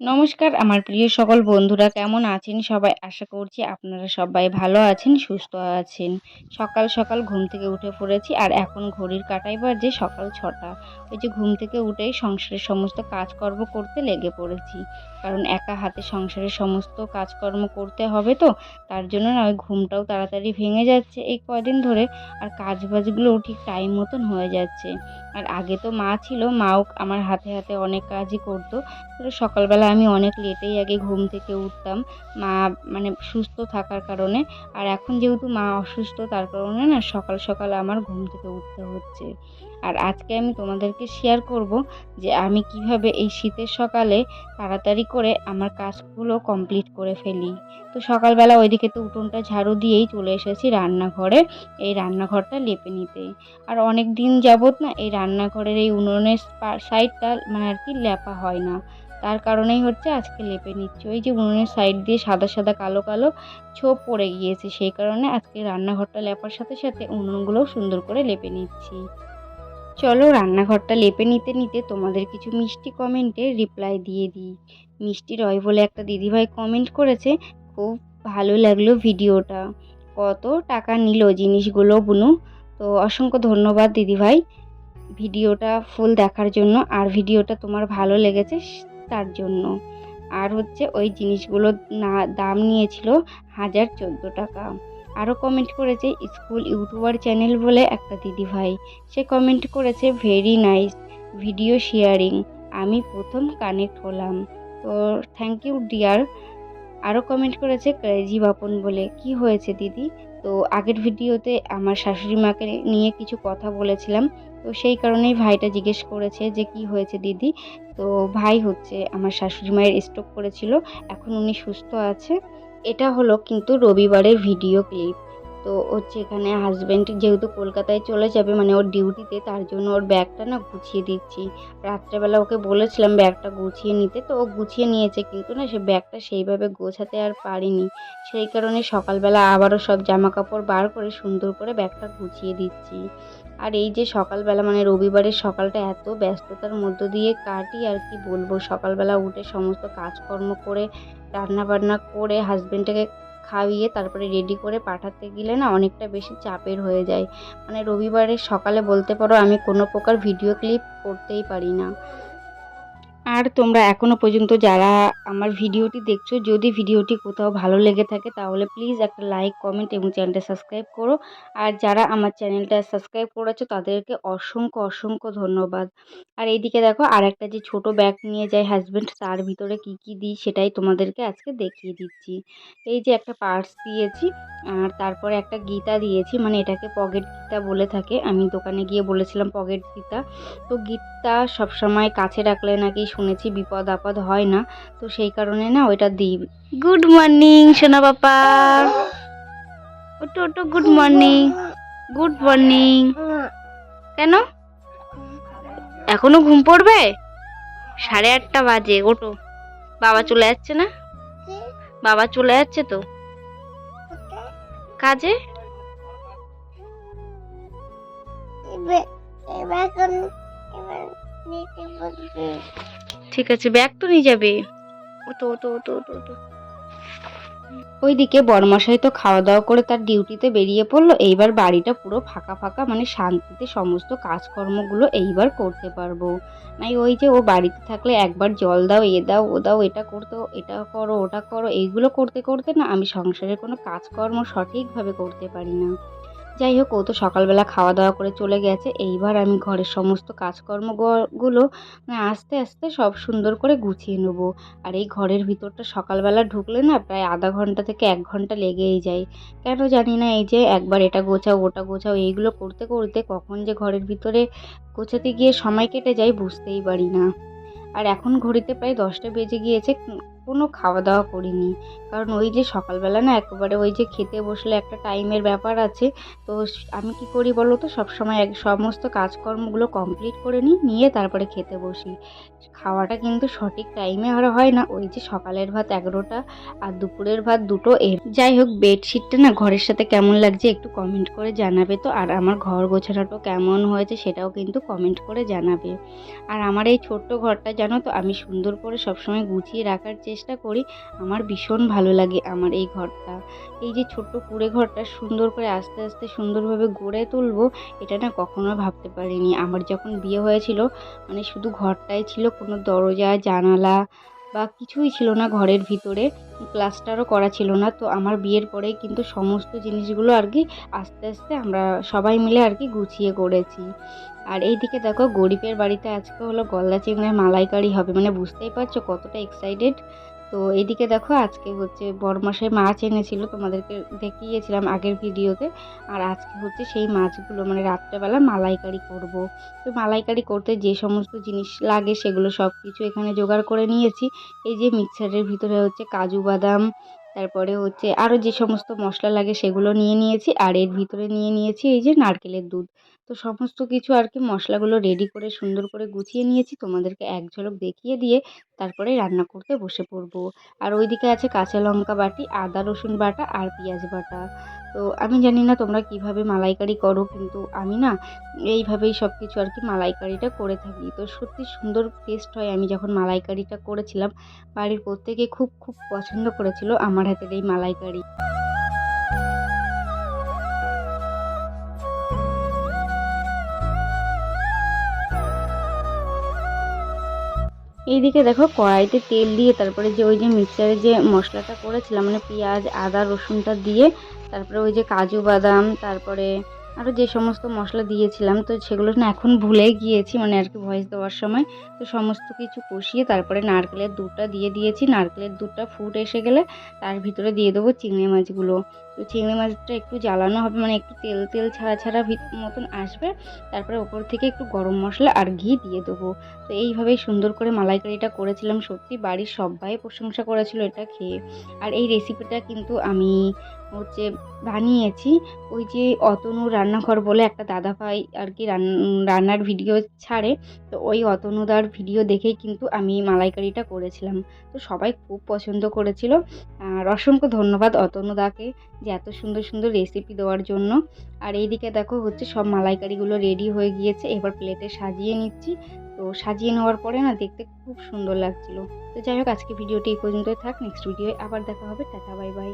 নমস্কার, আমার প্রিয় সকল বন্ধুরা, কেমন আছেন সবাই? আশা করছি আপনারা সবাই ভালো আছেন, সুস্থ আছেন। সকাল সকাল ঘুম থেকে উঠে পড়েছি আর এখন ঘড়ির কাটাই বাজে সকাল ছটা। ওই যে ঘুম থেকে উঠেই সংসারের সমস্ত কাজকর্ম করতে লেগে পড়েছি। কারণ একা হাতে সংসারের সমস্ত কাজকর্ম করতে হবে তো, তার জন্য না ওই ঘুমটাও তাড়াতাড়ি ভেঙে যাচ্ছে এই কদিন ধরে আর কাজ বাজগুলোও ঠিক টাইম মতন হয়ে যাচ্ছে। আর আগে তো মা ছিল, মাও আমার হাতে হাতে অনেক কাজই করতো। সকালবেলা আমি অনেক লেটেই আগে ঘুম থেকে উঠতাম। মা মানে সুস্থ থাকার কারণে। আর এখন যেহেতু মা অসুস্থ, তার কারণে না সকাল সকাল আমার ঘুম থেকে উঠতে হচ্ছে। আর আজকে আমি তোমাদেরকে শেয়ার করব যে আমি কীভাবে এই শীতের সকালে তাড়াতাড়ি করে আমার কাজগুলো কমপ্লিট করে ফেলি। তো সকালবেলা ওইদিকে তো উঠোনটা ঝাড়ু দিয়েই চলে এসেছি রান্নাঘরে, এই রান্নাঘরটা লেপে নিতে। আর অনেক দিন যাবত না এই রান্নাঘরের এই উনুনের সাইডটা মানে আর কি লেপা হয় না। তার কারণেই হচ্ছে আজকে লেপে নিচ্ছি। ওই যে উনুনের সাইড দিয়ে সাদা সাদা কালো কালো ছোপ পড়ে গিয়েছে, সেই কারণে আজকে রান্নাঘরটা লেপার সাথে সাথে উনুনগুলোও সুন্দর করে লেপে নিচ্ছি। চলো রান্নাঘরটা লেপে নিতে নিতে তোমাদের কিছু মিষ্টি কমেন্টে রিপ্লাই দিয়ে দিই। মিষ্টি রয় বলে একটা দিদিভাই কমেন্ট করেছে, খুব ভালো লাগল ভিডিওটা কত টাকা নিল জিনিসগুলো বুনু? তো অসংখ্য ধন্যবাদ দিদিভাই। ভিডিওটা ফুল দেখার জন্য। আর ভিডিওটা তোমার ভালো লেগেছে তার জন্য। আর হচ্ছে ওই জিনিসগুলো না, দাম নিয়েছিল হাজার চোদ্দ টাকা। আরও কমেন্ট করেছে স্কুল ইউটিউবার চ্যানেল বলে একটা দিদিভাই সে কমেন্ট করেছে ভেরি নাইস ভিডিও শেয়ারিং আমি প্রথম কানেক্ট হলাম। তো থ্যাংক ইউ ডিয়ার আরও কমেন্ট করেছে ক্রেজি বাপন বলে। কি হয়েছে দিদি? তো আগের ভিডিওতে আমার শাশুড়ি মাকে নিয়ে কিছু কথা বলেছিলাম। তো সেই কারণেই ভাইটা জিজ্ঞেস করেছে যে কি হয়েছে দিদি? তো ভাই হচ্ছে আমার শাশুড়ি মায়ের স্ট্রোক করেছিল, এখন উনি সুস্থ আছে। এটা হলো কিন্তু রবিবারের ভিডিও ক্লিপ তো হচ্ছে এখানে হাজব্যান্ড যেহেতু কলকাতায় চলে যাবে মানে ওর ডিউটিতে তার জন্য ওর ব্যাগটা না গুছিয়ে দিচ্ছি। রাত্রেবেলা ওকে বলেছিলাম ব্যাগটা গুছিয়ে নিতে, তো ও গুছিয়ে নিয়েছে, কিন্তু না সে ব্যাগটা সেইভাবে গোছাতে আর পারিনি। সেই কারণে সকালবেলা আবারও সব জামা কাপড় বার করে সুন্দর করে ব্যাগটা গুছিয়ে দিচ্ছি। আর এই যে সকালবেলা মানে রবিবারের সকালটা এত ব্যস্ততার মধ্য দিয়ে কাটি, আর কি বলব? সকালবেলা উঠে সমস্ত কাজকর্ম করে রান্না বান্না করে হাজব্যান্ডটাকে খাইয়ে তারপরে রেডি করে পাঠাতে গেলে না অনেকটা বেশি চাপের হয়ে যায়। মানে রবিবারে সকালে বলতে পারো আমি কোনো প্রকার ভিডিও ক্লিপ করতেই পারি না। আর তোমরা এখনও পর্যন্ত যারা আমার ভিডিওটি দেখছ, যদি ভিডিওটি কোথাও ভালো লেগে থাকে, তাহলে প্লিজ একটা লাইক কমেন্ট এবং চ্যানেলটা সাবস্ক্রাইব করো। আর যারা আমার চ্যানেলটা সাবস্ক্রাইব করেছ, তাদেরকে অসংখ্য অসংখ্য ধন্যবাদ। আর এইদিকে দেখো আর একটা যে ছোট ব্যাগ নিয়ে যায় হাজব্যান্ড তার ভিতরে কি কি দিই সেটাই তোমাদেরকে আজকে দেখিয়ে দিচ্ছি। এই যে একটা পার্স দিয়েছি, আর তারপরে একটা গীতা দিয়েছি মানে এটাকে পকেট গীতা বলে থাকে। আমি দোকানে গিয়ে বলেছিলাম পকেট গীতা। তো গীতা সবসময় কাছে রাখলে নাকি শুনেছি বিপদ আপদ হয় না, তো সেই কারণে না ওইটা দিই। গুড মর্নিং সোনা বাপা ওটো ওটো গুড মর্নিং গুড মর্নিং কেন? এখনও ঘুম পড়বে? সাড়ে আটটা বাজে, ওটো। বাবা চলে যাচ্ছে না? বাবা চলে যাচ্ছে তো? কাজে? ঠিক আছে ব্যাগ তো নিয়ে যাবে। ওটো ওটো ওটো ওটো ওটো ওইদিকে বরমশাই তো খাওয়া দাওয়া করে তার ডিউটিতে বেরিয়ে পড়ল। এইবার বাড়িটা পুরো ফাঁকা ফাঁকা মানে শান্তিতে সমস্ত কাজকর্মগুলো এইবার করতে পারব। নাই ওই যে ও বাড়িতে থাকলে একবার জল দাও এ দাও ও দাও এটা করতে এটা করো ওটা করো এইগুলো করতে করতে না আমি সংসারের কোনো কাজকর্ম সঠিকভাবে করতে পারি না। যাই হোক, ও তো সকালবেলা খাওয়া দাওয়া করে চলে গেছে। এইবার আমি ঘরের সমস্ত কাজকর্মগুলো মানে আস্তে আস্তে সব সুন্দর করে গুছিয়ে নেব। আর এই ঘরের ভিতরটা সকালবেলা ঢুকলে না প্রায় আধা ঘণ্টা থেকে এক ঘণ্টা লেগেই যায়। কেন জানি না এই যে একবার এটা গোছাও, ওটা গোছাও, এইগুলো করতে করতে কখন যে ঘরের ভিতরে গোছাতে গিয়ে সময় কেটে যায় বুঝতেই পারি না। আর এখন ঘড়িতে প্রায় দশটা বেজে গিয়েছে এখনও খাওয়া দাওয়া করিনি। কারণ ওই যে সকালবেলা না একেবারে ওই যে খেতে বসলে একটা টাইমের ব্যাপার আছে। তো আমি কি করি বলো তো? সবসময় এক সমস্ত কাজকর্মগুলো কমপ্লিট করে নিই, নিয়ে তারপরে খেতে বসি। খাওয়াটা কিন্তু সঠিক টাইমে আর হয় না। ওই যে সকালের ভাত এগারোটা আর দুপুরের ভাত দুটো এর যাই হোক, বেডশিটটা না ঘরের সাথে কেমন লাগছে একটু কমেন্ট করে জানাবে তো। আর আমার ঘর গোছানোটাও কেমন হয়েছে সেটাও কিন্তু কমেন্ট করে জানাবে। আর আমার এই ছোট্ট ঘরটা জানো তো, আমি সুন্দর করে সবসময় গুছিয়ে রাখার চেষ্টা করি, আমার ভীষণ ভালো লাগে আমার এই ঘরটা। এই যে ছোট্ট কুড়ে ঘরটা সুন্দর করে আস্তে আস্তে সুন্দরভাবে গড়ে তুলবো, এটা না কখনো ভাবতে পারিনি। আমার যখন বিয়ে হয়েছিল মানে শুধু ঘরটাই ছিল, কোনো দরজা, জানালা বা কিছুই ছিল না ঘরের ভিতরে। প্লাস্টারও করা ছিল না। তো আমার বিয়ের পরে কিন্তু সমস্ত জিনিসগুলো আর কি আস্তে আস্তে আমরা সবাই মিলে আর কি গুছিয়ে করেছি। আর এইদিকে দেখো গরিবের বাড়িতে আজকে হলো গলদা চিংড়ির মালাইকারি হবে মানে বুঝতেই পারছ কতটা এক্সাইটেড তো এদিকে দেখো আজকে হচ্ছে বরমাসের মাছ এনেছিল, তোমাদেরকে দেখিয়েছিলাম আগের ভিডিওতে। আর আজকে হচ্ছে সেই মাছগুলো মানে রাত্রেবেলা মালাইকারি করব। তো মালাইকারি করতে যে সমস্ত জিনিস লাগে সেগুলো সব কিছু এখানে জোগাড় করে নিয়েছি। এই যে মিক্সারের ভিতরে হচ্ছে কাজু বাদাম, তারপরে হচ্ছে আরও যে সমস্ত মশলা লাগে সেগুলো নিয়ে নিয়েছি। আর এর ভিতরে নিয়ে নিয়েছি এই যে নারকেলের দুধ। তো সমস্ত কিছু আর কি মশলাগুলো রেডি করে সুন্দর করে গুছিয়ে নিয়েছি। তোমাদেরকে এক ঝলক দেখিয়ে দিয়ে তারপরে রান্না করতে বসে পড়ব। আর ওইদিকে আছে কাঁচা লঙ্কা বাটি, আদা, রসুন বাটা আর পেঁয়াজ বাটা। তো আমি জানি না তোমরা কীভাবে মালাইকারি করো, কিন্তু আমি না এইভাবেই সব কিছু আর কি মালাইকারিটা করে থাকি। তো সত্যি সুন্দর টেস্ট হয়। আমি যখন মালাইকারিটা করেছিলাম, বাড়ির প্রত্যেকে খুব খুব পছন্দ করেছিল আমার হাতের এই মালাইকারি। এইদিকে দেখো কড়াইতে তেল দিয়ে তারপরে যে ওই যে মিক্সারে যে মশলাটা করেছিলাম মানে পেঁয়াজ, আদা, রসুনটা দিয়ে, তারপরে ওই যে কাজু বাদাম, তারপরে আরও যে সমস্ত মশলা দিয়েছিলাম, তো সেগুলো না এখন ভুলে গিয়েছি মানে আর কি ভয়েস দেওয়ার সময়। তো সমস্ত কিছু কষিয়ে তারপরে নারকেলের দুধটা দিয়ে দিয়েছি। নারকেলের দুধটা ফুট এসে গেলে তার ভিতরে দিয়ে দেবো চিংড়ি মাছগুলো। তো চিংড়ি মাছটা একটু জ্বালানো হবে মানে একটু তেল তেল ছাড়া ছাড়া মতন আসবে। তারপরে ওপর থেকে একটু গরম মশলা আর ঘি দিয়ে দেবো। তো এইভাবেই সুন্দর করে মালাইকারিটা করেছিলাম, সত্যি বাড়ির সবাই প্রশংসা করেছিল এটা খেয়ে। আর এই রেসিপিটা কিন্তু আমি হচ্ছে বানিয়েছি। ওই যে অতনু রান্নাঘর বলে একটা দাদাভাই আর কি রান- রান্নার ভিডিও ছাড়ে। তো ওই অতনুদার ভিডিও দেখেই কিন্তু আমি মালাইকারিটা করেছিলাম। তো সবাই খুব পছন্দ করেছিল। আর অসংখ্য ধন্যবাদ অতনুদাকে যে এত সুন্দর সুন্দর রেসিপি দেওয়ার জন্য। আর এইদিকে দেখো হচ্ছে সব মালাইকারিগুলো রেডি হয়ে গিয়েছে। এবার প্লেটে সাজিয়ে নিচ্ছি। তো সাজিয়ে নেওয়ার পরে না দেখতে খুব সুন্দর লাগছিল। তো যাই হোক আজকে ভিডিওটি এই পর্যন্তই থাক। নেক্সট ভিডিওয়ে আবার দেখা হবে। Tata bye bye